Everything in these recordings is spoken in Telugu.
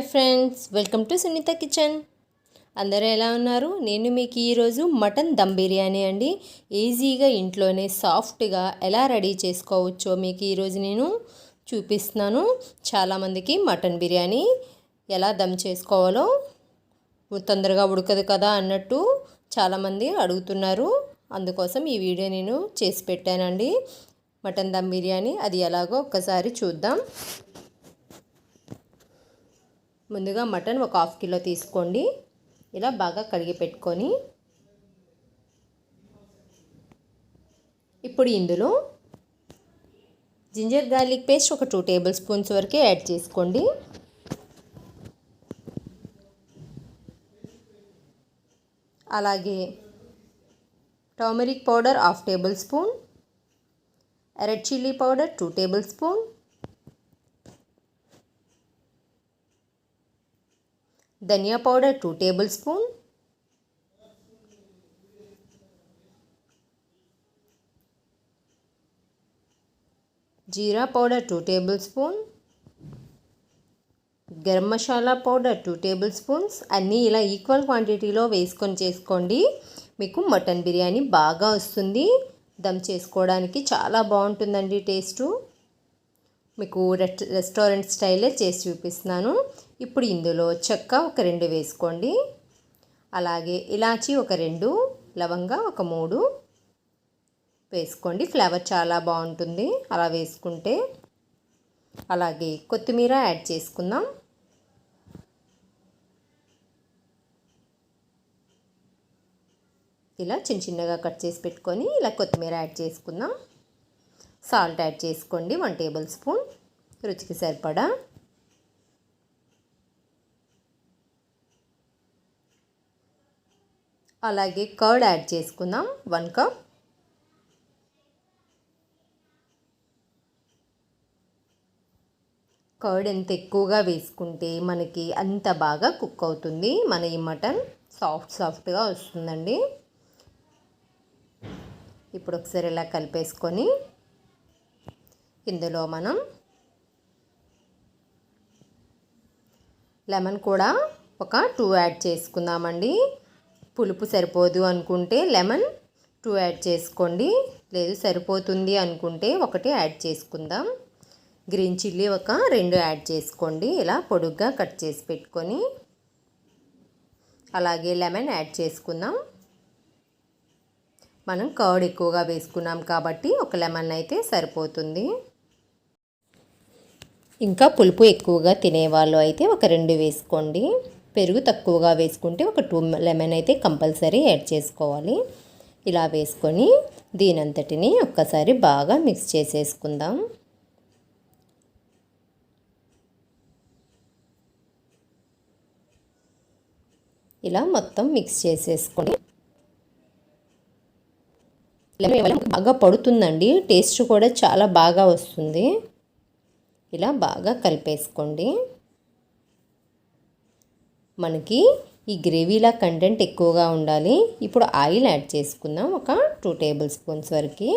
Hi friends welcome to Sunitha kitchen. అందరూ ఎలా ఉన్నారు? నేను మీకు ఈరోజు మటన్ దమ్ బిర్యానీ అండి. ఈజీగా ఇంట్లోనే సాఫ్ట్గా ఎలా రెడీ చేసుకోవచ్చో మీకు ఈరోజు నేను చూపిస్తున్నాను. చాలామందికి మటన్ బిర్యానీ ఎలా దమ్ చేసుకోవాలో తొందరగా ఉడకదు కదా అన్నట్టు చాలామంది అడుగుతున్నారు. అందుకోసం ఈ వీడియో నేను చేసి పెట్టానండి. మటన్ దమ్ బిర్యానీ అది ఎలాగో ఒక్కసారి చూద్దాం. ముందుగా మటన్ ఒక హాఫ్ కిలో తీసుకోండి. ఇలా బాగా కడిగి పెట్టుకొని ఇప్పుడు ఇందులో జింజర్ గార్లిక్ పేస్ట్ ఒక టూ టేబుల్ స్పూన్స్ వరకే యాడ్ చేసుకోండి. అలాగే turmeric powder half tablespoon red chilli powder two tablespoon dhania powder two tablespoon jeera powder two tablespoon garam masala powder two tablespoons అన్నీ ఇలా ఈక్వల్ క్వాంటిటీలో వేసుకొని చేసుకోండి. మీకు మటన్ బిర్యానీ బాగా వస్తుంది. దమ్ చేసుకోవడానికి చాలా బాగుంటుందండి టేస్టు. మీకు రెస్టారెంట్ స్టైలే చేసి చూపిస్తున్నాను. ఇప్పుడు ఇందులో చెక్క ఒక రెండు వేసుకోండి. అలాగే ఇలాచీ ఒక రెండు లవంగా ఒక మూడు వేసుకోండి. ఫ్లేవర్ చాలా బాగుంటుంది. అలా వేసుకుంటే అలాగే కొత్తిమీర యాడ్ చేసుకుందాం. ఇలా చిన్న చిన్నగా కట్ చేసి పెట్టుకొని ఇలా కొత్తిమీర యాడ్ చేసుకుందాం. సాల్ట్ యాడ్ చేసుకోండి. One tablespoon. రుచికి సరిపడా అలాగే కర్డ్ యాడ్ చేసుకుందాం. వన్ కప్ కర్డ్ ఎంత ఎక్కువగా వేసుకుంటే మనకి అంత బాగా కుక్ అవుతుంది. మన ఈ మటన్ సాఫ్ట్ సాఫ్ట్గా వస్తుందండి. ఇప్పుడు ఒకసారి ఇలా కలిపేసుకొని ఇందులో మనం లెమన్ కూడా ఒక టూ యాడ్ చేసుకుందామండి. పులుపు సరిపోదు అనుకుంటే లెమన్ టూ యాడ్ చేసుకోండి. లేదు సరిపోతుంది అనుకుంటే ఒకటి యాడ్ చేసుకుందాం. గ్రీన్ చిల్లీ ఒక రెండు యాడ్ చేసుకోండి. ఇలా పొడుగ్గా కట్ చేసి పెట్టుకొని అలాగే లెమన్ యాడ్ చేసుకుందాం. మనం కర్డ్ ఎక్కువగా వేసుకున్నాం కాబట్టి ఒక లెమన్ అయితే సరిపోతుంది. ఇంకా పులుపు ఎక్కువగా తినేవాళ్ళు అయితే ఒక రెండు వేసుకోండి. పెరుగు తక్కువగా వేసుకుంటే ఒక టూ లెమన్ అయితే కంపల్సరీ యాడ్ చేసుకోవాలి. ఇలా వేసుకొని దీనంతటిని ఒక్కసారి బాగా మిక్స్ చేసేసుకుందాం. ఇలా మొత్తం మిక్స్ చేసేసుకొని బాగా పడుతుందండి. టేస్ట్ కూడా చాలా బాగా వస్తుంది. ఇలా బాగా కలిపేసుకోండి. మనకి ఈ గ్రేవీలా కంటెంట్ ఎక్కువగా ఉండాలి. ఇప్పుడు ఆయిల్ యాడ్ చేసుకుందాం. ఒక టూ టేబుల్ స్పూన్స్ వరకు.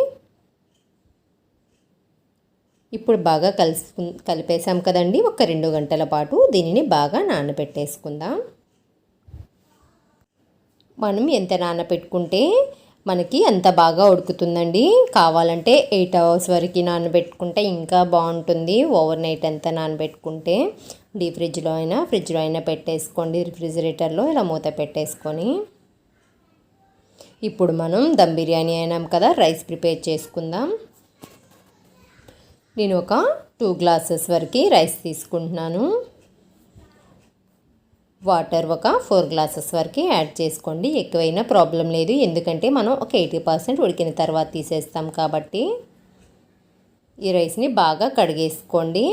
ఇప్పుడు బాగా కలుసుకు కలిపేసాం కదండి. ఒక రెండు గంటల పాటు దీనిని బాగా నానబెట్టేసుకుందాం. మనం ఎంత నానబెట్టుకుంటే మనకి అంత బాగా ఉడుకుతుందండి. కావాలంటే ఎయిట్ అవర్స్ వరకు నానబెట్టుకుంటే ఇంకా బాగుంటుంది. ఓవర్ నైట్ అంతా నానబెట్టుకుంటే. డీ ఫ్రిడ్జ్లో అయినా ఫ్రిడ్జ్లో అయినా పెట్టేసుకోండి. రిఫ్రిజిరేటర్లో ఇలా మూత పెట్టేసుకొని. ఇప్పుడు మనం దమ్ బిర్యానీ అయినాం కదా రైస్ ప్రిపేర్ చేసుకుందాం. నేను ఒక టూ గ్లాసెస్ వరకు రైస్ తీసుకుంటున్నాను. వాటర్ ఒక ఫోర్ గ్లాసెస్ వరకు యాడ్ చేసుకోండి. ఎక్కువైనా ప్రాబ్లం లేదు. ఎందుకంటే మనం ఒక ఎయిటీ పర్సెంట్ ఉడికిన తర్వాత తీసేస్తాం కాబట్టి. ఈ రైస్ని బాగా కడిగేసుకోండి.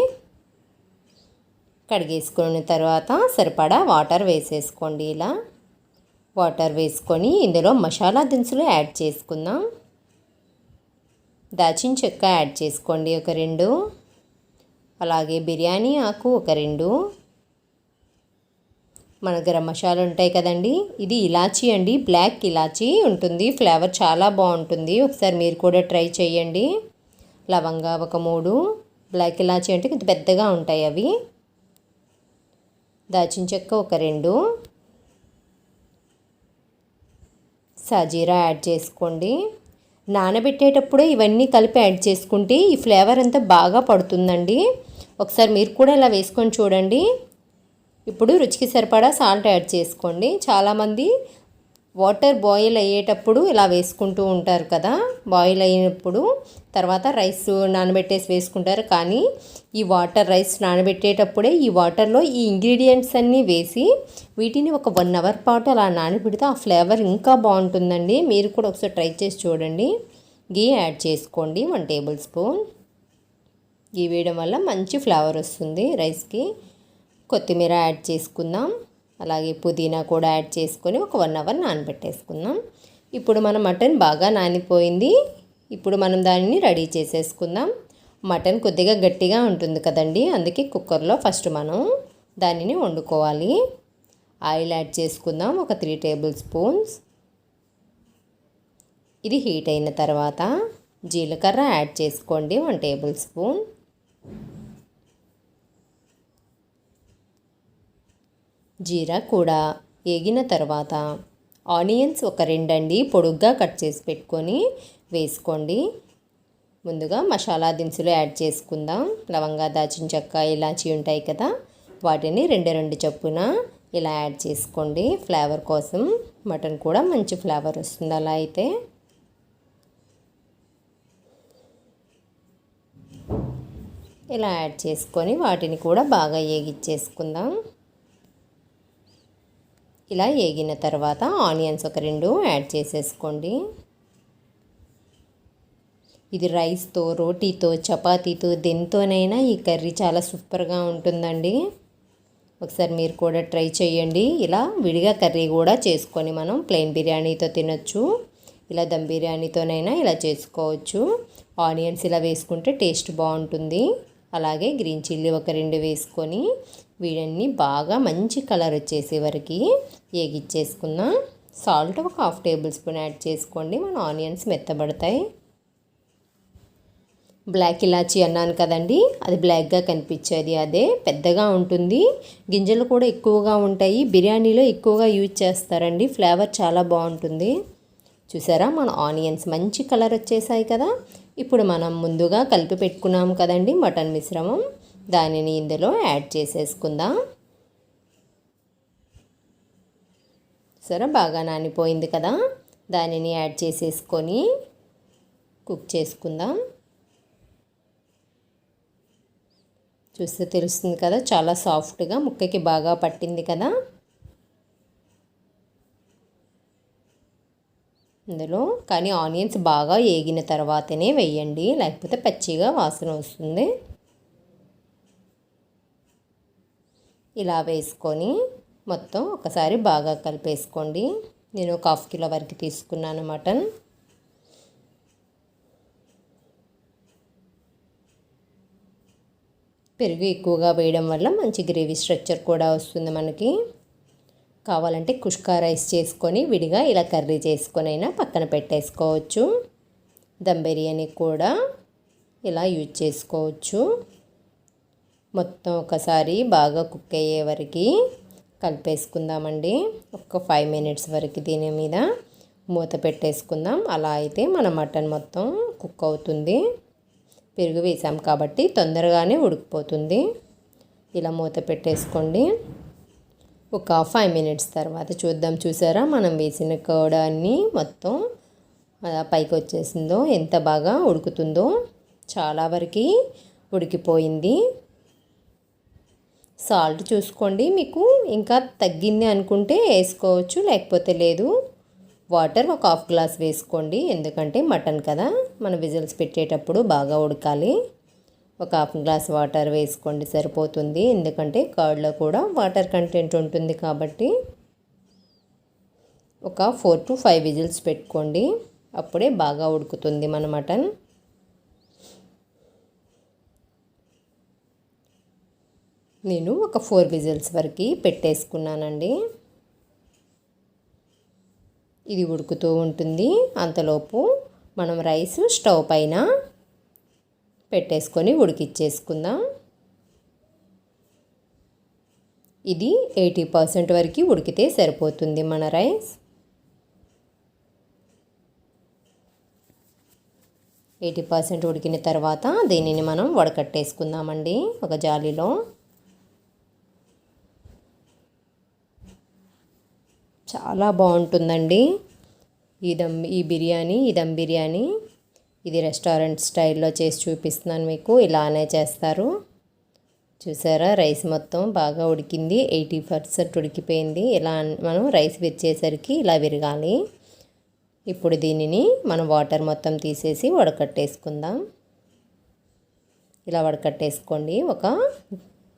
కడిగేసుకున్న తర్వాత సరిపడా వాటర్ వేసేసుకోండి ఇలా. వాటర్ వేసుకొని ఇందులో మసాలా దినుసులు యాడ్ చేసుకుందాం. దాచిన చెక్క యాడ్ చేసుకోండి ఒక రెండు. అలాగే బిర్యానీ ఆకు ఒక రెండు. మన గరం మసాలా ఉంటాయి కదండి ఇది ఇలాచీ అండి బ్లాక్ ఇలాచీ ఉంటుంది ఫ్లేవర్ చాలా బాగుంటుంది. ఒకసారి మీరు కూడా ట్రై చేయండి. లవంగా ఒక మూడు బ్లాక్ ఇలాచీ అంటే కొంచెం పెద్దగా ఉంటాయి అవి. దాచిన చెక్క ఒక రెండు. సాజీరా యాడ్ చేసుకోండి. నానబెట్టేటప్పుడే ఇవన్నీ కలిపి యాడ్ చేసుకుంటే ఈ ఫ్లేవర్ అంతా బాగా పడుతుందండి. ఒకసారి మీరు కూడా ఇలా వేసుకొని చూడండి. ఇప్పుడు రుచికి సరిపడా సాల్ట్ యాడ్ చేసుకోండి. చాలామంది వాటర్ బాయిల్ అయ్యేటప్పుడు ఇలా వేసుకుంటూ ఉంటారు కదా బాయిల్ అయినప్పుడు తర్వాత రైస్ నానబెట్టేసి వేసుకుంటారు. కానీ ఈ వాటర్ రైస్ నానబెట్టేటప్పుడే ఈ వాటర్లో ఈ ఇంగ్రీడియంట్స్ అన్నీ వేసి వీటిని ఒక వన్ అవర్ పాటు అలా నానబెడితే ఆ ఫ్లేవర్ ఇంకా బాగుంటుందండి. మీరు కూడా ఒకసారి ట్రై చేసి చూడండి. గీ యాడ్ చేసుకోండి వన్ టేబుల్ స్పూన్. గీ వేయడం వల్ల మంచి ఫ్లేవర్ వస్తుంది రైస్కి. కొత్తిమీర యాడ్ చేసుకుందాం. అలాగే పుదీనా కూడా యాడ్ చేసుకొని ఒక వన్ అవర్ నానబెట్టేసుకుందాం. ఇప్పుడు మన మటన్ బాగా నానిపోయింది. ఇప్పుడు మనం దానిని రెడీ చేసేసుకుందాం. మటన్ కొద్దిగా గట్టిగా ఉంటుంది కదండి అందుకే కుక్కర్లో ఫస్ట్ మనం దానిని వండుకోవాలి. ఆయిల్ యాడ్ చేసుకుందాం ఒక త్రీ టేబుల్ స్పూన్స్. ఇది హీట్ అయిన తర్వాత జీలకర్ర యాడ్ చేసుకోండి వన్ టేబుల్ స్పూన్. జీరా కూడా వేగిన తర్వాత ఆనియన్స్ ఒక రెండండి పొడుగ్గా కట్ చేసి పెట్టుకొని వేసుకోండి. ముందుగా మసాలా దినుసులు యాడ్ చేసుకుందాం. లవంగా దాచిన చెక్క ఇలాచి ఉంటాయి కదా వాటిని రెండు రెండు చొప్పున ఇలా యాడ్ చేసుకోండి. ఫ్లేవర్ కోసం మటన్ కూడా మంచి ఫ్లేవర్ వస్తుంది అలా అయితే. ఇలా యాడ్ చేసుకొని వాటిని కూడా బాగా ఏగిచ్చేసుకుందాం. ఇలా ఏగిన తర్వాత ఆనియన్స్ ఒక రెండు యాడ్ చేసేసుకోండి. ఇది రైస్తో రోటీతో చపాతీతో దేనితోనైనా ఈ కర్రీ చాలా సూపర్గా ఉంటుందండి. ఒకసారి మీరు కూడా ట్రై చేయండి. ఇలా విడిగా కర్రీ కూడా చేసుకొని మనం ప్లెయిన్ బిర్యానీతో తినొచ్చు. ఇలా దమ్ బిర్యానీతోనైనా ఇలా చేసుకోవచ్చు. ఆనియన్స్ ఇలా వేసుకుంటే టేస్ట్ బాగుంటుంది. అలాగే గ్రీన్ చిల్లీ ఒక రెండు వేసుకొని వీడన్ని బాగా మంచి కలర్ వచ్చేసే వరకు ఏగిచ్చేసుకుందాం సాల్ట్ ఒక హాఫ్ టేబుల్ స్పూన్ యాడ్ చేసుకోండి. మన ఆనియన్స్ మెత్తబడతాయి. బ్లాక్ ఇలాచి అన్నాను కదండి అది బ్లాక్గా కనిపించేది అదే. పెద్దగా ఉంటుంది. గింజలు కూడా ఎక్కువగా ఉంటాయి. బిర్యానీలో ఎక్కువగా యూజ్ చేస్తారండి. ఫ్లేవర్ చాలా బాగుంటుంది. చూసారా మన ఆనియన్స్ మంచి కలర్ వచ్చేసాయి కదా. ఇప్పుడు మనం ముందుగా కలిపి పెట్టుకున్నాం కదండి మటన్ మిశ్రమం. దానిని ఇందులో యాడ్ చేసేసుకుందాం. సరే బాగా నానిపోయింది కదా? దానిని యాడ్ చేసేసుకొని కుక్ చేసుకుందాం. చూస్తే తెలుస్తుంది కదా చాలా సాఫ్ట్గా ముక్కకి బాగా పట్టింది కదా? ఇందులో కానీ ఆనియన్స్ బాగా ఏగిన తర్వాతనే వేయండి లేకపోతే పచ్చిగా వాసన వస్తుంది. ఇలా వేసుకొని మొత్తం ఒకసారి బాగా కలిపేసుకోండి. నేను ఒక హాఫ్ కిలో వరకు తీసుకున్నాను మటన్. పెరుగు ఎక్కువగా వేయడం వల్ల మంచి గ్రేవీ స్ట్రక్చర్ కూడా వస్తుంది మనకి. కావాలంటే కుష్కా రైస్ చేసుకొని విడిగా ఇలా కర్రీ చేసుకొని అయినా పక్కన పెట్టేసుకోవచ్చు. దమ్ బిర్యానీ కూడా ఇలా యూజ్ చేసుకోవచ్చు. మొత్తం ఒకసారి బాగా కుక్ అయ్యే వరకు కలిపేసుకుందామండి. ఒక ఫైవ్ మినిట్స్ వరకు దీని మీద మూత పెట్టేసుకుందాం. అలా అయితే మన మటన్ మొత్తం కుక్ అవుతుంది. పెరుగు వేసాం కాబట్టి తొందరగానే ఉడికిపోతుంది. ఇలా మూత పెట్టేసుకోండి. ఒక ఫైవ్ మినిట్స్ తర్వాత చూద్దాం. చూసారా? మనం వేసిన కోడాన్ని మొత్తం పైకి వచ్చేసిందో ఎంత బాగా ఉడుకుతుందో చాలా వరకు ఉడికిపోయింది. సాల్ట్ చూసుకోండి. మీకు ఇంకా తగ్గింది అనుకుంటే వేసుకోవచ్చు లేకపోతే లేదు. వాటర్ ఒక హాఫ్ గ్లాస్ వేసుకోండి. ఎందుకంటే మటన్ కదా మన విజిల్స్ పెట్టేటప్పుడు బాగా ఉడకాలి. ఒక హాఫ్ గ్లాస్ వాటర్ వేసుకోండి సరిపోతుంది. ఎందుకంటే కర్డ్లో కూడా వాటర్ కంటెంట్ ఉంటుంది కాబట్టి. ఒక ఫోర్ టు ఫైవ్ విజిల్స్ పెట్టుకోండి. అప్పుడే బాగా ఉడుకుతుంది మన మటన్. నేను ఒక ఫోర్ విజిల్స్ వరకు పెట్టేసుకున్నానండి. ఇది ఉడుకుతూ ఉంటుంది. అంతలోపు మనం రైస్ స్టవ్ పైన పెట్టేసుకొని ఉడికిచ్చేసుకుందాం. ఇది ఎయిటీ పర్సెంట్ వరకు ఉడికితే సరిపోతుంది మన రైస్. ఎయిటీ పర్సెంట్ ఉడికిన తర్వాత దీనిని మనం వడకట్టేసుకుందామండి ఒక జాలీలో. చాలా బాగుంటుందండి. ఈ దమ్ ఈ బిర్యానీ ఈ దమ్ బిర్యానీ. ఇది రెస్టారెంట్ స్టైల్లో చేసి చూపిస్తున్నాను మీకు ఇలానే చేస్తారు. చూసారా రైస్ మొత్తం బాగా ఉడికింది. ఎయిటీ పర్సెంట్ ఉడికిపోయింది. ఇలా మనం రైస్ విరిచేసరికి ఇలా విరగాలి. ఇప్పుడు దీనిని మనం వాటర్ మొత్తం తీసేసి వడకట్టేసుకుందాం. ఇలా వడకట్టేసుకోండి. ఒక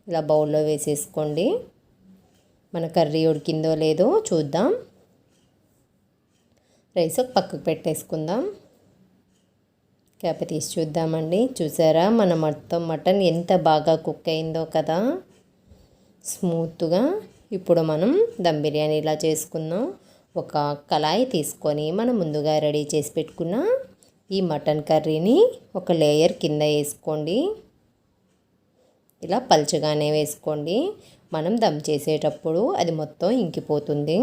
ఇలా బౌల్లో వేసేసుకోండి. మన కర్రీ ఉడికిందో లేదో చూద్దాం. రైస్ ఒక పక్కకు పెట్టేసుకుందాం. క్యాప్ తీసి చూద్దామండి. చూసారా మన మొత్తం మటన్ ఎంత బాగా కుక్ అయిందో కదా. స్మూత్గా ఇప్పుడు మనం దమ్ బిర్యానీ ఇలా చేసుకుందాం. ఒక కళాయి తీసుకొని మనం ముందుగా రెడీ చేసి పెట్టుకున్న ఈ మటన్ కర్రీని ఒక లేయర్ కింద వేసుకోండి. ఇలా పల్చగానే వేసుకోండి. మనం దమ్ చేసేటప్పుడు అది మొత్తం ఇంకిపోతుంది.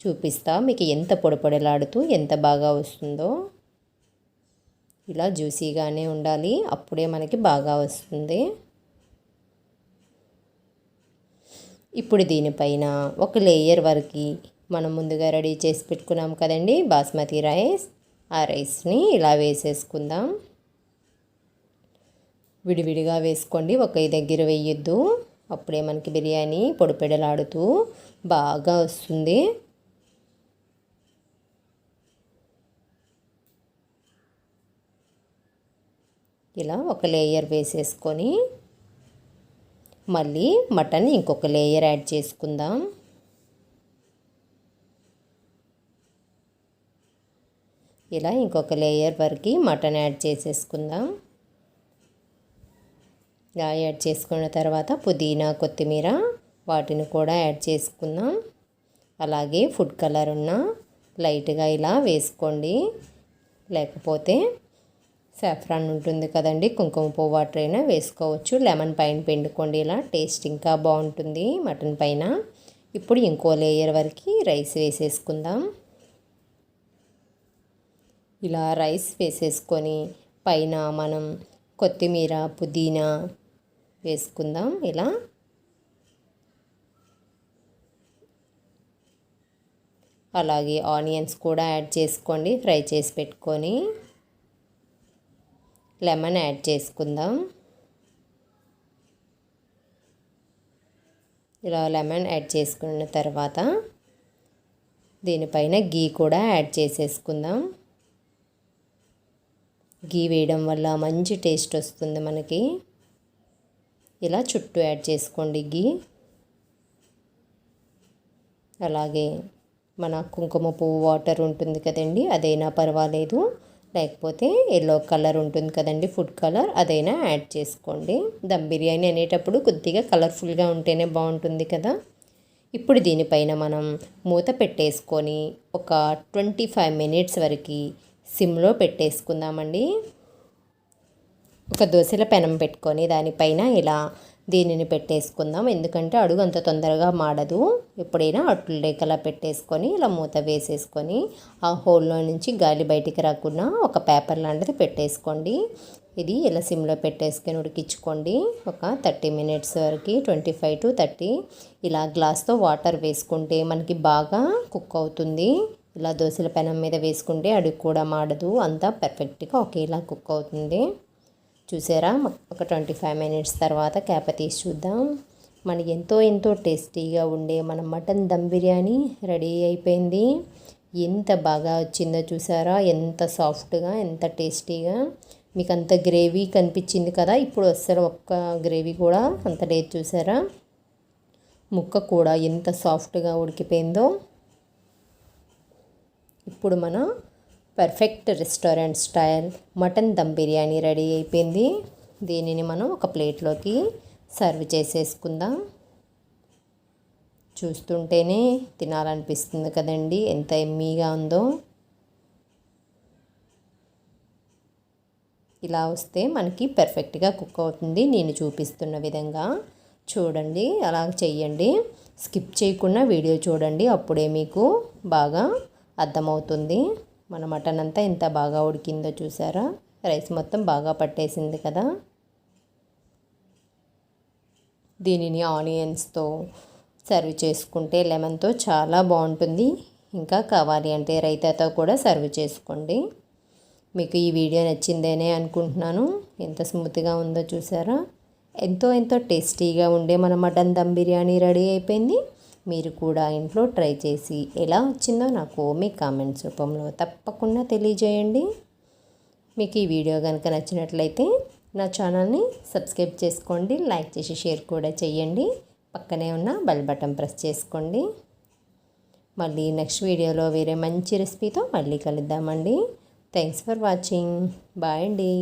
చూపిస్తా మీకు ఎంత పొడపొడలాడుతూ ఎంత బాగా వస్తుందో. ఇలా జ్యూసీగానే ఉండాలి. అప్పుడే మనకి బాగా వస్తుంది. ఇప్పుడు దీనిపైన ఒక లేయర్ వరకు మనం ముందుగా రెడీ చేసి పెట్టుకున్నాం కదండి. బాస్మతి రైస్. ఆ రైస్ని ఇలా వేసేసుకుందాం. విడివిడిగా వేసుకోండి. ఒక దగ్గర వేయొద్దు. అప్పుడే మనకి బిర్యానీ పొడిపెడలాడుతూ బాగా వస్తుంది. ఇలా ఒక లేయర్ వేసేసుకొని మళ్ళీ మటన్ ఇంకొక లేయర్ యాడ్ చేసుకుందాం. ఇలా ఇంకొక లేయర్ వరకు మటన్ యాడ్ చేసేసుకుందాం. ఇలా యాడ్ చేసుకున్న తర్వాత పుదీనా కొత్తిమీర వాటిని కూడా యాడ్ చేసుకుందాం. అలాగే ఫుడ్ కలర్ ఉన్న లైట్గా ఇలా వేసుకోండి. లేకపోతే సాఫ్రాన్ ఉంటుంది కదండి కుంకుమ పువ్వు వాటర్ అయినా వేసుకోవచ్చు. లెమన్ పైన పిండుకోండి ఇలా టేస్ట్ ఇంకా బాగుంటుంది మటన్ పైన. ఇప్పుడు ఇంకో లేయర్ వరకు రైస్ వేసేసుకుందాం. ఇలా రైస్ వేసేసుకొని పైన మనం కొత్తిమీర పుదీనా వేసుకుందాం ఇలా. అలాగే ఆనియన్స్ కూడా యాడ్ చేసుకోండి ఫ్రై చేసి పెట్టుకొని. లెమన్ యాడ్ చేసుకుందాం. ఇలా లెమన్ యాడ్ చేసుకున్న తర్వాత దీనిపైన గీ కూడా యాడ్ చేసేసుకుందాం. గీ వేయడం వల్ల మంచి టేస్ట్ వస్తుంది మనకి. ఇలా చుట్టూ యాడ్ చేసుకోండి గీ. అలాగే మన కుంకుమ పువ్వు వాటర్ ఉంటుంది కదండి అదైనా పర్వాలేదు. లేకపోతే ఎల్లో కలర్ ఉంటుంది కదండి ఫుడ్ కలర్ అదైనా యాడ్ చేసుకోండి. దమ్ బిర్యానీ అనేటప్పుడు కొద్దిగా కలర్ఫుల్గా ఉంటేనే బాగుంటుంది కదా. ఇప్పుడు దీనిపైన మనం మూత పెట్టేసుకొని ఒక ట్వంటీ ఫైవ్ మినిట్స్ వరకు సిమ్లో పెట్టేసుకుందామండి. ఒక దోశల పెనం పెట్టుకొని దానిపైన ఇలా దీనిని పెట్టేసుకుందాం. ఎందుకంటే అడుగు అంత తొందరగా మాడదు. ఎప్పుడైనా అట్లు లేకలా పెట్టేసుకొని ఇలా మూత వేసేసుకొని ఆ హోల్లో నుంచి గాలి బయటికి రాకుండా ఒక పేపర్ లాంటిది పెట్టేసుకోండి. ఇది ఇలా సిమ్లో పెట్టేసుకొని ఉడికించుకోండి. ఒక థర్టీ మినిట్స్ వరకు ట్వంటీ ఫైవ్ టు థర్టీ ఇలా గ్లాస్తో వాటర్ వేసుకుంటే మనకి బాగా కుక్ అవుతుంది. ఇలా దోశల పెనం మీద వేసుకుంటే అడుగు కూడా మాడదు. అంతా పర్ఫెక్ట్గా ఒకేలా కుక్ అవుతుంది. చూసారా? ఒక ట్వంటీ ఫైవ్ మినిట్స్ తర్వాత క్యాప తీసి చూద్దాం. మనకి ఎంతో ఎంతో టేస్టీగా ఉండే మన మటన్ దమ్ బిర్యానీ రెడీ అయిపోయింది. ఎంత బాగా వచ్చిందో చూసారా? ఎంత సాఫ్ట్గా ఎంత టేస్టీగా. మీకు అంత గ్రేవీ కనిపించింది కదా? ఇప్పుడు వస్తారు ఒక్క గ్రేవీ కూడా అంత లేదు చూసారా? ముక్క కూడా ఎంత సాఫ్ట్గా ఉడికిపోయిందో. ఇప్పుడు మన perfect restaurant style. Mutton dum biryani ready అయిపోయింది. దీనిని మనం ఒక ప్లేట్లోకి సర్వ్ చేసేసుకుందాం. చూస్తుంటేనే తినాలనిపిస్తుంది కదండి ఎంత ఎమ్మీగా ఉందో. ఇలా వస్తే మనకి పర్ఫెక్ట్గా కుక్ అవుతుంది. నేను చూపిస్తున్న విధంగా చూడండి అలా చెయ్యండి. స్కిప్ చేయకుండా వీడియో చూడండి అప్పుడే మీకు బాగా అర్థమవుతుంది. మన మటన్ అంతా ఎంత బాగా ఉడికిందో చూసారా? రైస్ మొత్తం బాగా పట్టేసింది కదా. దీనిని ఆనియన్స్తో సర్వ్ చేసుకుంటే లెమన్తో చాలా బాగుంటుంది. ఇంకా కావాలి అంటే రైతాతో కూడా సర్వ్ చేసుకోండి. మీకు ఈ వీడియో నచ్చిందేనే అనుకుంటున్నాను. ఎంత స్మూత్గా ఉందో చూసారా? ఎంతో ఎంతో టేస్టీగా ఉండే మన మటన్ దమ్ బిర్యానీ రెడీ అయిపోయింది. మీరు కూడా ఇంట్లో ట్రై చేసి ఎలా వచ్చిందో నాకు మీ కామెంట్స్ రూపంలో తప్పకుండా తెలియజేయండి. మీకు ఈ వీడియో కనుక నచ్చినట్లయితే నా ఛానల్ని సబ్స్క్రైబ్ చేసుకోండి లైక్ చేసి షేర్ కూడా చేయండి. పక్కనే ఉన్న బెల్ బటన్ ప్రెస్ చేసుకోండి. మళ్ళీ నెక్స్ట్ వీడియోలో వేరే మంచి రెసిపీతో మళ్ళీ కలుద్దామండి. Thanks for watching. బాయ్ అండి.